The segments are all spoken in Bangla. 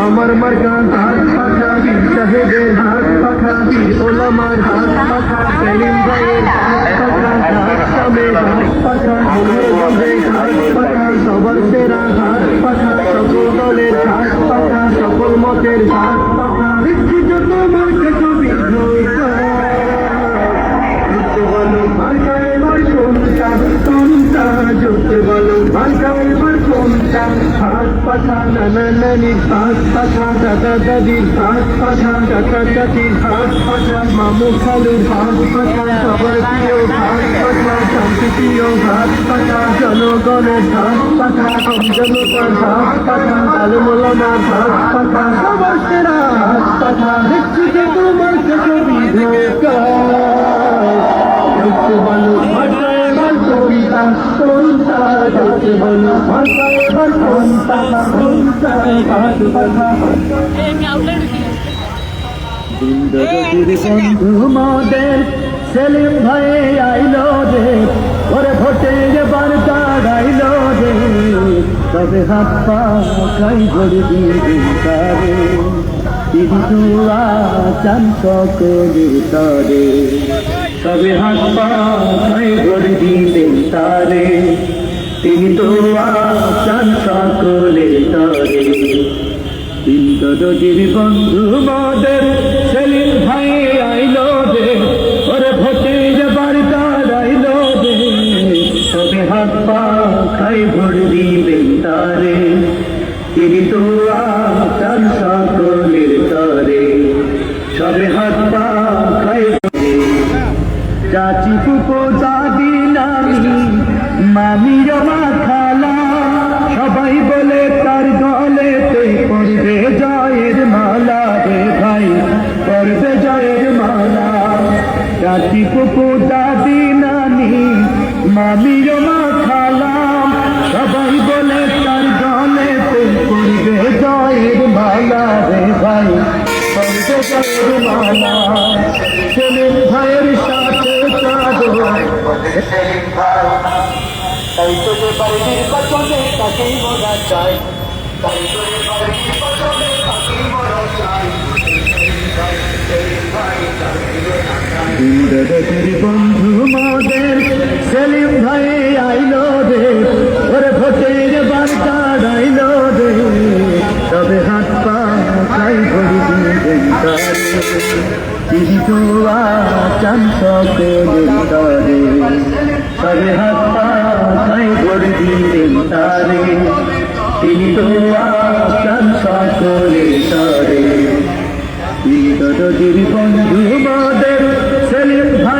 আমার মার্কা হাত পাখা শাহেদের হাত পাখা ওলামার হাত পাখা সেলিম ভাইয়ের হাত পাখা শামের হাত পাখা জনগণের হাত পাখা জনতার হাত পাখা আলমোলামার হাত পাখা সবার সেরা হাত পাখা দেখছি যে তোমার ছবি ধোকা যুক্ত বলো ভাষা এবার কোনটা কোনটা যুক্ত বলো ভাষা এবার হাত পাখা বন্ধু মদের সেলিম ভাই আইলো রে ওরে ভোটে এবার দাঁড়াইলো রে তবে হাত পা খাই ভরে দিবি তারে কিন্তু চান সকলে তারে। তবে হাত পা খাই ভরে দিবেন তারে। তিনি তো চান সকলে তারে। ইন্দ্রজির বন্ধু মদের সেলিম ভাই আইলো দে ওরে ভোটে যাবার দাঁড়াইলো দে তবে হাত পা খাই ভোট চাচি ফুপো দাদি নানি মামি জমা খালা সবাই বলে তার গলেতে পড়বে জয়ের মালা রে ভাই পড়বে জয়ের মালা চাচি ফুপু দাদি নানি মামি জমা সবাই বলে তার গলেতে পড়বে জয়ের মালা রে ভাই। পড়বে জয়ের মালা, সেলিম ভাইয়ের সেলিম ভাই আইলো রে ওরে ভোটের বার্তা আইলো তবে হাত পা চান সকলের তারে তবে হাত পা খাই ভরি দিন তারে তিনি তো চান সকলের তারে ইন্দরজির বন্ধু মদের সেলিম ভাই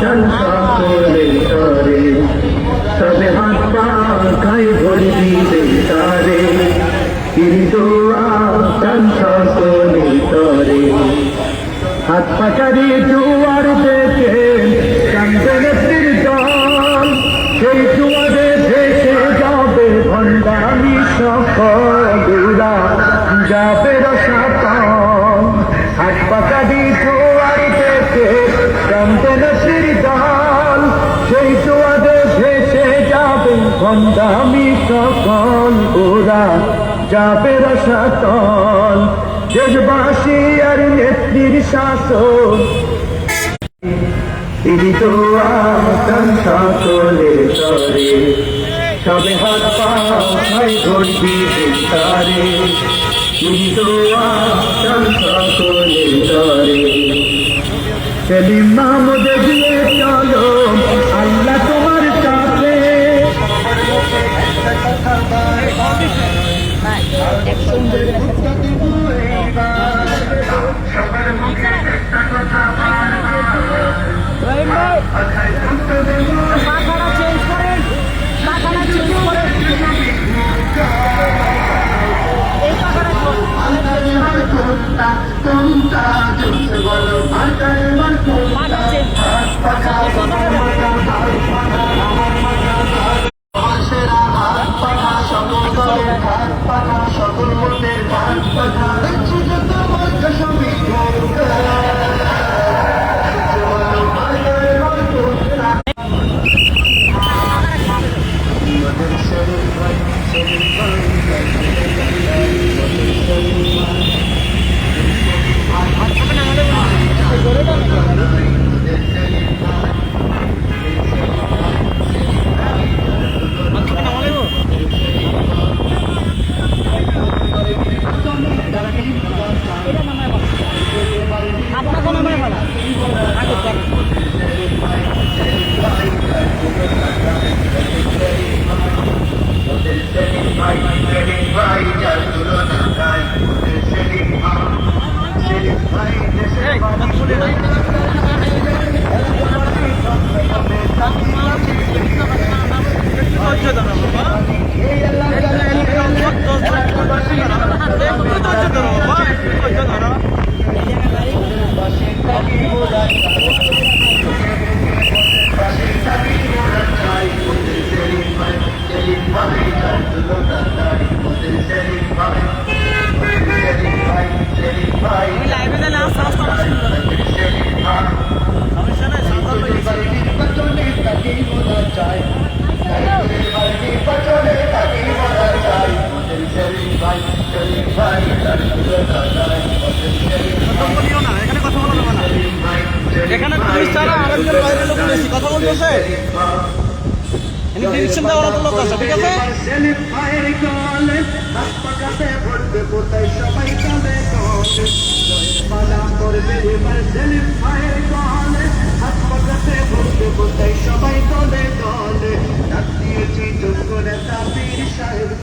আচল সকলে করে সবে হাত পা খাই ভোট দিবে তারে সকলুরা যাবে ভণ্ডামি সকল ওরা যাবে রসাতল। দেশবাসী আর নেত্রীর শাসন। তিনি তো আসান সকলের সবে হাত পায় ঘটবি বিস্তারে। তিনি তো আসান সকলের সেলিম মাহমুদ দিয়ে চলো। কথা বলতেছে ডিরেকশন দেওয়ার মতো লোক আছে, ঠিক আছে? সবাই গলে গলে ডাক দিয়েছি যোগ্য নেতা বীর সাহেব